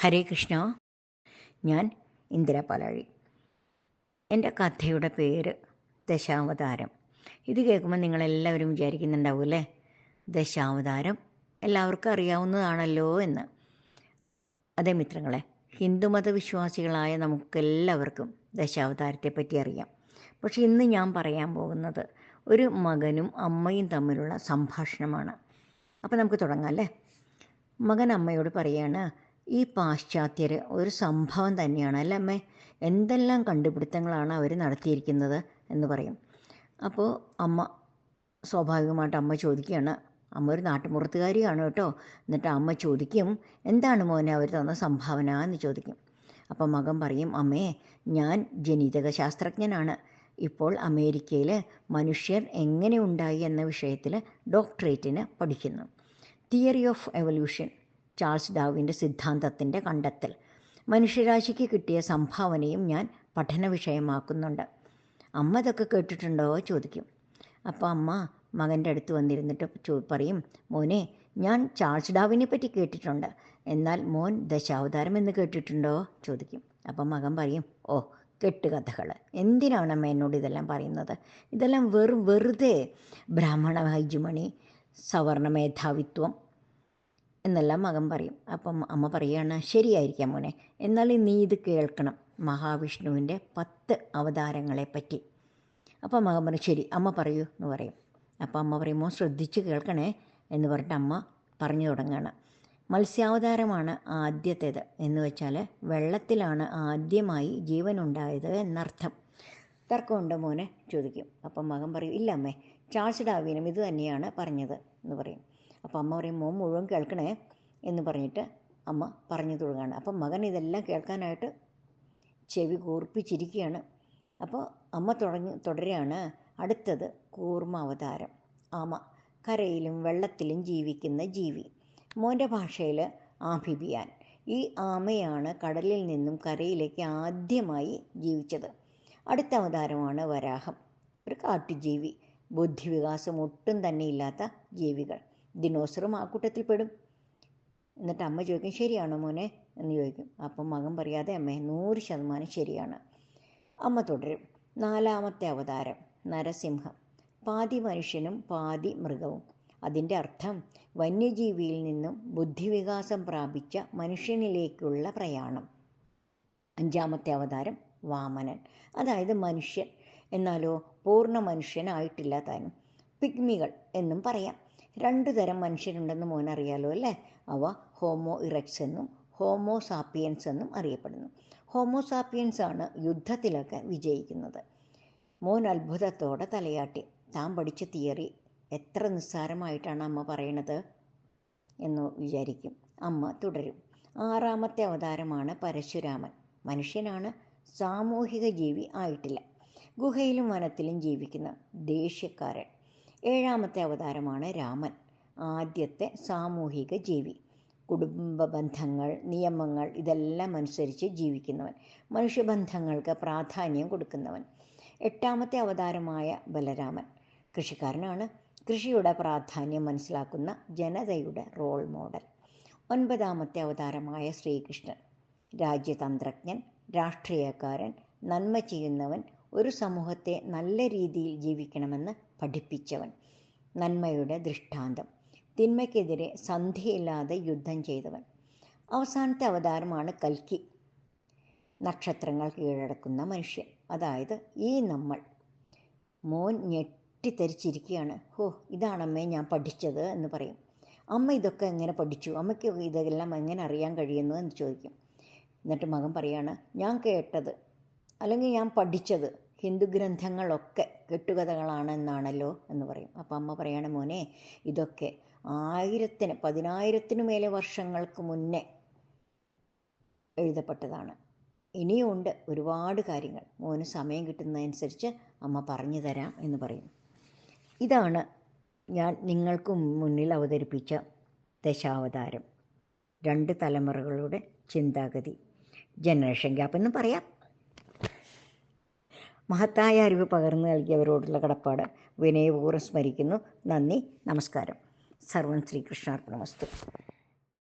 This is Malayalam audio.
ഹരേ കൃഷ്ണ. ഞാൻ ഇന്ദിര പാലാഴി. എന്റെ കഥയുടെ പേര് ദശാവതാരം. ഇത് കേൾക്കുമ്പോൾ നിങ്ങളെല്ലാവരും വിചാരിക്കുന്നുണ്ടാവും അല്ലേ? ദശാവതാരം എല്ലാവർക്കും അറിയാവുന്നതാണല്ലോ എന്ന്. അതെ മിത്രങ്ങളെ ഹിന്ദുമത വിശ്വാസികളായ നമുക്കെല്ലാവർക്കും ദശാവതാരത്തെ പറ്റി അറിയാം. പക്ഷെ ഇന്ന് ഞാൻ പറയാൻ പോകുന്നത് ഒരു മകനും അമ്മയും തമ്മിലുള്ള സംഭാഷണമാണ്. അപ്പോൾ നമുക്ക് തുടങ്ങാം അല്ലേ? മകൻ അമ്മയോട് പറയാണ് ഈ പാശ്ചാത്യർ ഒരു സംഭവം തന്നെയാണ് അല്ല അമ്മേ? എന്തെല്ലാം കണ്ടുപിടുത്തങ്ങളാണ് അവർ നടത്തിയിരിക്കുന്നത് എന്ന് പറയും. അപ്പോൾ അമ്മ സ്വാഭാവികമായിട്ട് അമ്മ ചോദിക്കുകയാണ് അമ്മ ഒരു നാട്ടുമുറത്തുകാരിയാണ് കേട്ടോ. എന്നിട്ട് അമ്മ ചോദിക്കും എന്താണ് മോനെ അവർ തന്ന സംഭാവന? എന്ന് ചോദിക്കും. അപ്പം മകൻ പറയും അമ്മേ ഞാൻ ജനിതക ശാസ്ത്രജ്ഞനാണ് ഇപ്പോൾ അമേരിക്കയിൽ മനുഷ്യർ എങ്ങനെ ഉണ്ടായി എന്ന വിഷയത്തിൽ ഡോക്ടറേറ്റിന് പഠിക്കുന്നു. തിയറി ഓഫ് എവല്യൂഷൻ ചാൾസ് ഡാവിന്റെ സിദ്ധാന്തത്തിന്റെ കണ്ടെത്തൽ. മനുഷ്യരാശിക്ക് കിട്ടിയ സംഭാവനയും ഞാൻ പഠന വിഷയമാക്കുന്നുണ്ട്. അമ്മ ഇതൊക്കെ കേട്ടിട്ടുണ്ടോ? ചോദിക്കും. അപ്പോൾ അമ്മ മകന്റെ അടുത്ത് വന്നിരുന്നിട്ട് ചോ പറയും മോനെ ഞാൻ ചാൾസ് ഡാവിനെ പറ്റി കേട്ടിട്ടുണ്ട്. എന്നാൽ മോൻ ദശാവതാരം എന്ന് കേട്ടിട്ടുണ്ടോ? ചോദിക്കും. അപ്പം മകൻ പറയും ഓ കെട്ടുകഥകൾ എന്തിനാണ് അമ്മ എന്നോട് ഇതെല്ലാം പറയുന്നത്? ഇതെല്ലാം വെറു വെറുതെ ബ്രാഹ്മണ ഹൈജുമണി സവർണ മേധാവിത്വം എന്നെല്ലാം മകൻ പറയും. അപ്പം അമ്മ പറയുകയാണ് ശരിയായിരിക്കാം മോനെ. എന്നാൽ നീ ഇത് കേൾക്കണം. മഹാവിഷ്ണുവിന്റെ പത്ത് അവതാരങ്ങളെ പറ്റി അപ്പം മകൻ പറയും ശരി അമ്മ പറയൂ എന്ന് പറയും. അപ്പം അമ്മ പറയും മോൻ ശ്രദ്ധിച്ച് കേൾക്കണേ എന്ന് പറഞ്ഞിട്ട് അമ്മ പറഞ്ഞു തുടങ്ങുകയാണ് മത്സ്യാവതാരമാണ് ആദ്യത്തേത് എന്ന് വെച്ചാൽ വെള്ളത്തിലാണ് ആദ്യമായി ജീവനുണ്ടായത് എന്നർത്ഥം. തർക്കമുണ്ടോ മോനെ? ചോദിക്കും. അപ്പം മകൻ പറയും ഇല്ല അമ്മേ ചാൾസ് ഡാവിനും ഇത് തന്നെയാണ് പറഞ്ഞത് എന്ന് പറയും. അപ്പോൾ അമ്മ പറയും മോൻ മുഴുവൻ കേൾക്കണേ എന്ന് പറഞ്ഞിട്ട് അമ്മ പറഞ്ഞു തുടങ്ങുകയാണ് അപ്പം മകൻ ഇതെല്ലാം കേൾക്കാനായിട്ട് ചെവി കൂർപ്പിച്ചിരിക്കുകയാണ് അപ്പോൾ അമ്മ തുടങ്ങി തുടരുകയാണ്. അടുത്തത് കൂർമ്മ അവതാരം. ആമ കരയിലും വെള്ളത്തിലും ജീവിക്കുന്ന ജീവി. മോന്റെ ഭാഷയിൽ ആഭിബിയാൻ ഈ ആമയാണ് കടലിൽ നിന്നും കരയിലേക്ക് ആദ്യമായി ജീവിച്ചത്. അടുത്ത അവതാരമാണ് വരാഹം. ഒരു കാട്ടുജീവി. ബുദ്ധിവികാസം ഒട്ടും തന്നെ ഇല്ലാത്ത ജീവികൾ. ദിനോസറും ആ കൂട്ടത്തിൽ പെടും. എന്നിട്ട് അമ്മ ചോദിക്കും ശരിയാണോ മോനെ? എന്ന് ചോദിക്കും. അപ്പം മകൻ പറയാതെ അമ്മേ നൂറ് ശതമാനം ശരിയാണ്. അമ്മ തുടരും. നാലാമത്തെ അവതാരം നരസിംഹം. പാതി മനുഷ്യനും പാതി മൃഗവും. അതിന്റെ അർത്ഥം വന്യജീവിയിൽ നിന്നും ബുദ്ധിവികാസം പ്രാപിച്ച മനുഷ്യനിലേക്കുള്ള പ്രയാണം. അഞ്ചാമത്തെ അവതാരം വാമനൻ. അതായത് മനുഷ്യൻ. എന്നാലോ പൂർണ മനുഷ്യനായിട്ടില്ല താനും. പിഗ്മികൾ എന്നും പറയാം. രണ്ടു തരം മനുഷ്യരുണ്ടെന്ന് മോൻ അറിയാലോ അല്ലേ? അവ ഹോമോ ഇറക്സ് എന്നും ഹോമോ സാപ്പിയൻസ് എന്നും അറിയപ്പെടുന്നു. ഹോമോ സാപ്പിയൻസ് ആണ് യുദ്ധത്തിലൊക്കെ വിജയിക്കുന്നത്. മോൻ അത്ഭുതത്തോടെ തലയാട്ടി താൻ പഠിച്ച തിയറി എത്ര നിസ്സാരമായിട്ടാണ് അമ്മ പറയണത്? എന്ന് വിചാരിക്കും. അമ്മ തുടരും. ആറാമത്തെ അവതാരമാണ് പരശുരാമൻ. മനുഷ്യനാണ് സാമൂഹിക ജീവി ആയിട്ടില്ല. ഗുഹയിലും വനത്തിലും ജീവിക്കുന്ന ദേഷ്യക്കാരൻ. ഏഴാമത്തെ അവതാരമാണ് രാമൻ ആദ്യത്തെ സാമൂഹിക ജീവി. കുടുംബ ബന്ധങ്ങൾ നിയമങ്ങൾ ഇതെല്ലാം അനുസരിച്ച് ജീവിക്കുന്നവൻ മനുഷ്യബന്ധങ്ങൾക്ക് പ്രാധാന്യം കൊടുക്കുന്നവൻ. എട്ടാമത്തെ അവതാരമായ ബലരാമൻ കൃഷിക്കാരനാണ്. കൃഷിയുടെ പ്രാധാന്യം മനസ്സിലാക്കുന്ന ജനതയുടെ റോൾ മോഡൽ ഒൻപതാമത്തെ അവതാരമായ ശ്രീകൃഷ്ണൻ രാജ്യതന്ത്രജ്ഞൻ രാഷ്ട്രീയക്കാരൻ നന്മ ചെയ്യുന്നവൻ ഒരു സമൂഹത്തെ നല്ല രീതിയിൽ ജീവിക്കണമെന്ന് പഠിപ്പിച്ചവൻ. നന്മയുടെ ദൃഷ്ടാന്തം. തിന്മയ്ക്കെതിരെ സന്ധിയില്ലാതെ യുദ്ധം ചെയ്തവൻ. അവസാനത്തെ അവതാരമാണ് കൽക്കി. നക്ഷത്രങ്ങൾ കീഴടക്കുന്ന മനുഷ്യൻ. അതായത് ഈ നമ്മൾ. മോൻ ഞെട്ടിത്തെരിച്ചിരിക്കുകയാണ് ഹോ ഇതാണമ്മേ ഞാൻ പഠിച്ചത് എന്ന് പറയും. അമ്മ ഇതൊക്കെ എങ്ങനെ പഠിച്ചു? അമ്മയ്ക്ക് ഇതെല്ലാം എങ്ങനെ അറിയാൻ കഴിയുന്നു എന്ന് ചോദിക്കും. എന്നിട്ട് മകൻ പറയാണ് ഞാൻ കേട്ടത്. അല്ലെങ്കിൽ ഞാൻ പഠിച്ചത്. ഹിന്ദു ഗ്രന്ഥങ്ങളൊക്കെ കെട്ടുകഥകളാണെന്നാണല്ലോ എന്ന് പറയും. അപ്പം അമ്മ പറയണ മോനെ ഇതൊക്കെ ആയിരത്തിന് പതിനായിരത്തിനു മേലെ വർഷങ്ങൾക്ക് മുന്നേ എഴുതപ്പെട്ടതാണ്. ഇനിയുണ്ട് ഒരുപാട് കാര്യങ്ങൾ. മോന് സമയം കിട്ടുന്നതനുസരിച്ച് അമ്മ പറഞ്ഞു തരാം എന്ന് പറയും. ഇതാണ് ഞാൻ നിങ്ങൾക്ക് മുന്നിൽ അവതരിപ്പിച്ച ദശാവതാരം. രണ്ട് തലമുറകളുടെ ചിന്താഗതി. ജനറേഷൻ ഗ്യാപ്പ് എന്ന് പറയാം. മഹത്തായ അറിവ് പകർന്നു നൽകിയവരോടുള്ള കടപ്പാട്. വിനയപൂർവം സ്മരിക്കുന്നു. നന്ദി. നമസ്കാരം. സർവം ശ്രീകൃഷ്ണാർപ്പണമസ്തു.